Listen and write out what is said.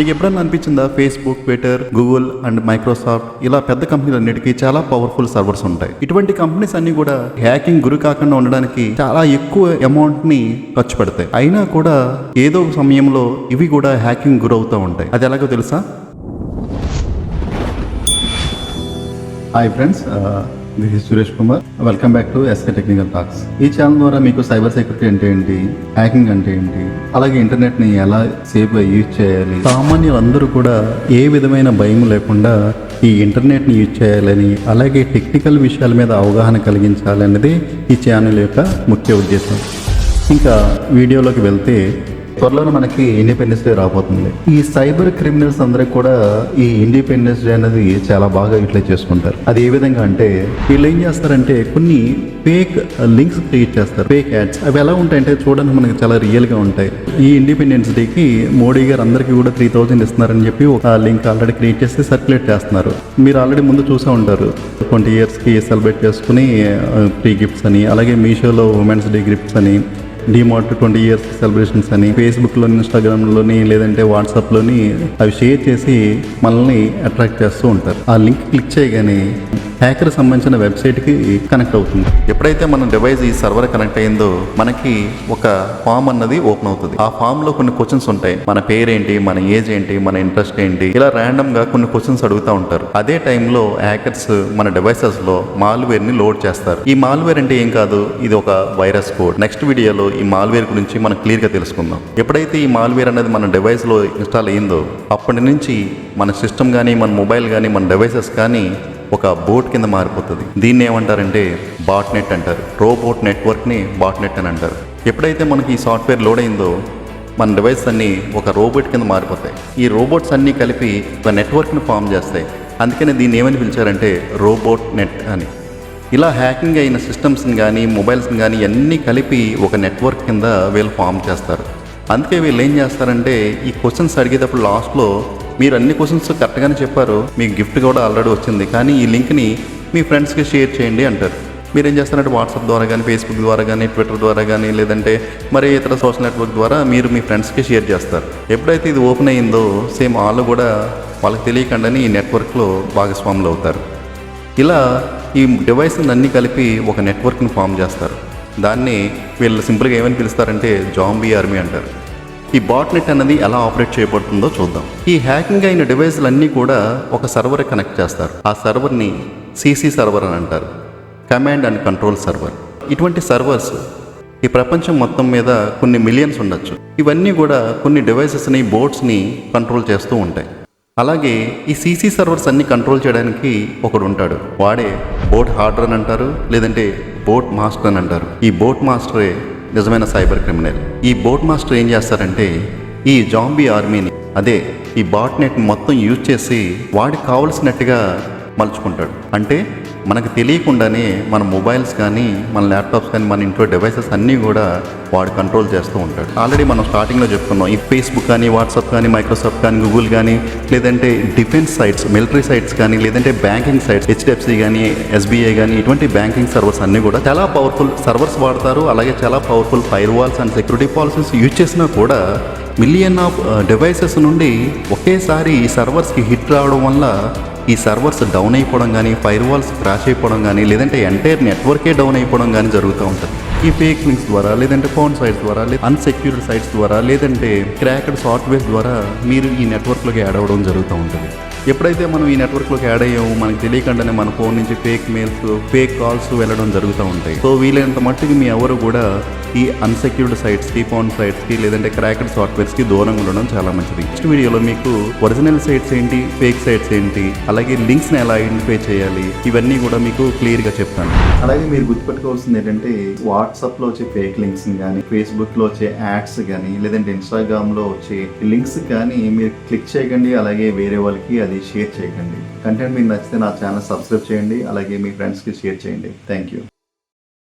మీకు ఎప్పుడన్నా అనిపించిందా? Facebook Twitter Google and Microsoft ఇలా పెద్ద కంపెనీలన్నిటికీ చాలా పవర్ఫుల్ సర్వర్స్ ఉంటాయి. ఇటువంటి కంపెనీస్ అన్ని కూడా హ్యాకింగ్ గురి కాకుండా ఉండడానికి చాలా ఎక్కువ అమౌంట్ని ఖర్చు పెడతాయి. అయినా కూడా ఏదో సమయంలో ఇవి కూడా హ్యాకింగ్ గురవుతూ ఉంటాయి. అది ఎలాగో తెలుసా? Hi friends this is Suresh Kumar welcome back to SK technical talks ఈ ఛానల్ ద్వారా మీకు సైబర్ సెక్యూరిటీ అంటే ఏంటి? హ్యాకింగ్ అంటే ఏంటి? అలాగే ఇంటర్నెట్ని ఎలా సేఫ్గా యూజ్ చేయాలి? సామాన్యులందరూ కూడా ఏ విధమైన భయం లేకుండా ఈ ఇంటర్నెట్ని యూజ్ చేయాలని అలాగే టెక్నికల్ విషయాల మీద అవగాహన కలిగించాలనేది ఈ ఛానల్ యొక్క ముఖ్య ఉద్దేశం. ఇంకా వీడియోలోకి వెళ్తే త్వరలోనే మనకి ఇండిపెండెన్స్ డే రాబోతుంది. ఈ సైబర్ క్రిమినల్స్ అందరికి కూడా ఈ ఇండిపెండెన్స్ డే అనేది చాలా బాగా యూటిలైజ్ చేసుకుంటారు. అది ఏ విధంగా అంటే వీళ్ళు ఏం చేస్తారంటే కొన్ని ఫేక్ లింక్స్ క్రియేట్ చేస్తారు. Fake ads. అవి ఎలా ఉంటాయంటే చూడడానికి మనకి చాలా రియల్గా ఉంటాయి. ఈ ఇండిపెండెన్స్ డేకి మోడీ గారు అందరికీ కూడా త్రీ థౌజండ్ ఇస్తున్నారని చెప్పి ఒక లింక్ ఆల్రెడీ క్రియేట్ చేసి సర్క్యులేట్ చేస్తున్నారు. మీరు ఆల్రెడీ ముందు చూసే ఉంటారు. ట్వంటీ ఇయర్స్కి సెలబ్రేట్ చేసుకుని ఫ్రీ గిఫ్ట్స్ అని అలాగే మీషోలో ఉమెన్స్ డే గిఫ్ట్స్ అని డిమార్ట్ ట్వంటీ ఇయర్స్ సెలబ్రేషన్స్ అని ఫేస్బుక్లోని ఇన్స్టాగ్రామ్లోని లేదంటే వాట్సాప్లోని అవి షేర్ చేసి మనల్ని అట్రాక్ట్ చేస్తూ ఉంటారు. ఆ లింక్ క్లిక్ చేయగానే హ్యాకర్ సంబంధించిన వెబ్సైట్కి కనెక్ట్ అవుతుంది. ఎప్పుడైతే మన డివైస్ ఈ సర్వర్ కనెక్ట్ అయిందో మనకి ఒక ఫామ్ అన్నది ఓపెన్ అవుతుంది. ఆ ఫామ్లో కొన్ని క్వశ్చన్స్ ఉంటాయి. మన పేరేంటి? మన ఏజ్ ఏంటి? మన ఇంట్రెస్ట్ ఏంటి? ఇలా ర్యాండమ్గా కొన్ని క్వశ్చన్స్ అడుగుతూ ఉంటారు. అదే టైంలో హ్యాకర్స్ మన డివైసెస్లో మాల్వేర్ని లోడ్ చేస్తారు. ఈ మాల్వేర్ అంటే ఏం కాదు? ఇది ఒక వైరస్ కోడ్. నెక్స్ట్ వీడియోలో ఈ మాల్వేర్ గురించి మనం క్లియర్గా తెలుసుకుందాం. ఎప్పుడైతే ఈ మాల్వేర్ అనేది మన డివైస్లో ఇన్స్టాల్ అయ్యిందో అప్పటి నుంచి మన సిస్టమ్ కానీ మన మొబైల్ కానీ మన డివైసెస్ కానీ ఒక బోట్ కింద మారిపోతుంది. దీన్ని ఏమంటారంటే బాట్ నెట్ అంటారు. రోబోట్ నెట్వర్క్ని బాట్ నెట్ అని అంటారు. ఎప్పుడైతే మనకి ఈ సాఫ్ట్వేర్ లోడ్ అయిందో మన డివైస్ అన్నీ ఒక రోబోట్ కింద మారిపోతాయి. ఈ రోబోట్స్ అన్నీ కలిపి ఒక నెట్వర్క్ని ఫామ్ చేస్తాయి. అందుకనే దీన్ని ఏమని పిలిచారంటే రోబోట్ నెట్ అని. ఇలా హ్యాకింగ్ అయిన సిస్టమ్స్ని కానీ మొబైల్స్ని కానీ అన్నీ కలిపి ఒక నెట్వర్క్ కింద వీళ్ళు ఫామ్ చేస్తారు. అందుకే వీళ్ళు ఏం చేస్తారంటే ఈ క్వశ్చన్స్ అడిగేటప్పుడు లాస్ట్లో మీరు అన్ని క్వశ్చన్స్ కరెక్ట్గానే చెప్పారు. మీకు గిఫ్ట్ కూడా ఆల్రెడీ వచ్చింది. కానీ ఈ లింక్ని మీ ఫ్రెండ్స్కి షేర్ చేయండి అంటారు. మీరు ఏం చేస్తారంటే వాట్సాప్ ద్వారా కానీ ఫేస్బుక్ ద్వారా కానీ ట్విట్టర్ ద్వారా కానీ లేదంటే మరి ఇతర సోషల్ నెట్వర్క్ ద్వారా మీరు మీ ఫ్రెండ్స్కి షేర్ చేస్తారు. ఎప్పుడైతే ఇది ఓపెన్ అయ్యిందో సేమ్ వాళ్ళు కూడా వాళ్ళకి తెలియకుండానే ఈ నెట్వర్క్లో భాగస్వాములు అవుతారు. ఇలా ఈ డివైస్ అన్ని కలిపి ఒక నెట్వర్క్ని ఫామ్ చేస్తారు. దాన్ని వీళ్ళు సింపుల్గా ఏమని పిలుస్తారంటే జాంబీ ఆర్మీ అంటారు. ఈ బాట్నెట్ అనేది ఎలా ఆపరేట్ చేయబడుతుందో చూద్దాం. ఈ హ్యాకింగ్ అయిన డివైస్లు అన్నీ కూడా ఒక సర్వర్ కనెక్ట్ చేస్తారు. ఆ సర్వర్ని సీసీ సర్వర్ అని అంటారు. Command and control server. ఇటువంటి సర్వర్స్ ఈ ప్రపంచం మొత్తం మీద కొన్ని మిలియన్స్ ఉండొచ్చు. ఇవన్నీ కూడా కొన్ని డివైసెస్ని బోర్డ్స్ని కంట్రోల్ చేస్తూ ఉంటాయి. అలాగే ఈ సీసీ సర్వర్స్ అన్ని కంట్రోల్ చేయడానికి ఒకడు ఉంటాడు. వాడే బోట్ హార్డర్ అని అంటారు లేదంటే బోట్ మాస్టర్ అని అంటారు. ఈ బోట్ మాస్టరే నిజమైన సైబర్ క్రిమినల్. ఈ బోట్ మాస్టర్ ఏం చేస్తారంటే ఈ జాంబీ ఆర్మీని అదే ఈ బాట్ నెట్ మొత్తం యూజ్ చేసి వాడికి కావలసినట్టుగా మలుచుకుంటాడు. అంటే మనకు తెలియకుండానే మన మొబైల్స్ కానీ మన ల్యాప్టాప్స్ కానీ మన ఇంట్లో డివైసెస్ అన్నీ కూడా వాడు కంట్రోల్ చేస్తూ ఉంటాడు. ఆల్రెడీ మనం స్టార్టింగ్లో చెప్పుకున్నాం ఈ ఫేస్బుక్ కానీ వాట్సాప్ కానీ మైక్రోసాఫ్ట్ కానీ గూగుల్ కానీ లేదంటే డిఫెన్స్ సైట్స్ మిలిటరీ సైట్స్ కానీ లేదంటే బ్యాంకింగ్ సైట్స్ హెచ్డిఎఫ్సి కానీ ఎస్బీఐ కానీ ఇటువంటి బ్యాంకింగ్ సర్వర్స్ అన్నీ కూడా చాలా పవర్ఫుల్ సర్వర్స్ వాడతారు. అలాగే చాలా powerful firewalls and security policies use చేసినా కూడా మిలియన్ ఆఫ్ డివైసెస్ నుండి ఒకేసారి ఈ సర్వర్స్కి హిట్ రావడం వల్ల ఈ సర్వర్స్ డౌన్ అయిపోవడం కానీ ఫైర్ వాల్స్ క్రాష్ అయిపోవడం కానీ లేదంటే ఎంటైర్ నెట్వర్కే డౌన్ అయిపోవడం కానీ జరుగుతూ ఉంటుంది. ఈ ఫేక్ లింక్స్ ద్వారా లేదంటే ఫోన్ సైట్స్ ద్వారా లేదా అన్సెక్యూర్డ్ సైట్స్ ద్వారా లేదంటే క్రాక్డ్ సాఫ్ట్వేర్ ద్వారా మీరు ఈ నెట్వర్క్లోకి యాడ్ అవ్వడం జరుగుతూ ఉంటుంది. ఎప్పుడైతే మనం ఈ నెట్వర్క్లోకి యాడ్ అయ్యామో మనకు తెలియకుండానే మన ఫోన్ నుంచి ఫేక్ మెయిల్స్ ఫేక్ కాల్స్ వెళ్ళడం జరుగుతూ ఉంటాయి. సో వీలైనంత మట్టుకు మీ ఎవరు కూడా ఈ అన్సెక్యూర్డ్ సైట్స్కి ఫోన్ సైట్స్కి లేదంటే క్రాకెడ్ సాఫ్ట్వేర్స్కి దూరంగా ఉండడం చాలా మంచిది. నెక్స్ట్ వీడియోలో మీకు ఒరిజినల్ సైట్స్ ఏంటి ఫేక్ సైట్స్ ఏంటి అలాగే లింక్స్ని ఎలా ఐడెంటిఫై చేయాలి ఇవన్నీ కూడా మీకు క్లియర్గా చెప్తాను. అలాగే మీరు గుర్తుపెట్టుకోవాల్సింది ఏంటంటే వాట్సాప్లో వచ్చే ఫేక్ లింక్స్ కానీ ఫేస్బుక్లో వచ్చే యాడ్స్ కానీ లేదంటే ఇన్స్టాగ్రామ్లో వచ్చే లింక్స్ కానీ మీరు క్లిక్ చేయకండి అలాగే వేరే వాళ్ళకి అది షేర్ చేయకండి. కంటెంట్ మీకు నచ్చితే నా ఛానల్ సబ్స్క్రైబ్ చేయండి. అలాగే మీ ఫ్రెండ్స్కి షేర్ చేయండి. Thank you.